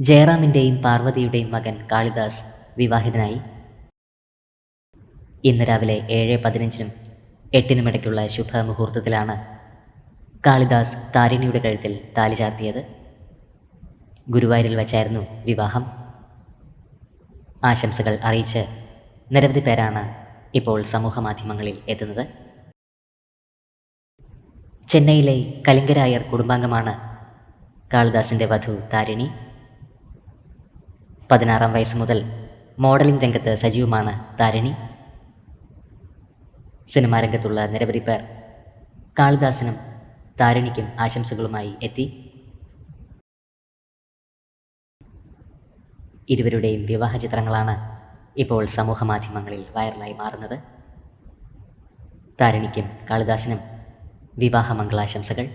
ജയറാമിന്റെയും പാർവതിയുടെയും മകൻ കാളിദാസ് വിവാഹിതനായി. ഇന്ന് രാവിലെ ഏഴ് പതിനഞ്ചിനും എട്ടിനുമിടയ്ക്കുള്ള ശുഭമുഹൂർത്തത്തിലാണ് കാളിദാസ് താരിണിയുടെ കഴുത്തിൽ താലി ചാർത്തിയത്. ഗുരുവായൂരിൽ വച്ചായിരുന്നു വിവാഹം. ആശംസകൾ അറിയിച്ച് നിരവധി പേരാണ് ഇപ്പോൾ സമൂഹമാധ്യമങ്ങളിൽ എത്തുന്നത്. ചെന്നൈയിലെ കലിംഗരായർ കുടുംബാംഗമാണ് കാളിദാസിന്റെ വധു താരിണി. പതിനാറാം വയസ്സ് മുതൽ മോഡലിംഗ് രംഗത്ത് സജീവമാണ് താരിണി. സിനിമാ രംഗത്തുള്ള നിരവധി പേർ കാളിദാസിനും താരിണിക്കും ആശംസകളുമായി എത്തി. ഇരുവരുടെയും വിവാഹ ചിത്രങ്ങളാണ് ഇപ്പോൾ സമൂഹ മാധ്യമങ്ങളിൽ വൈറലായി മാറുന്നത്. താരിണിക്കും കാളിദാസനും വിവാഹ മംഗളാശംസകൾ.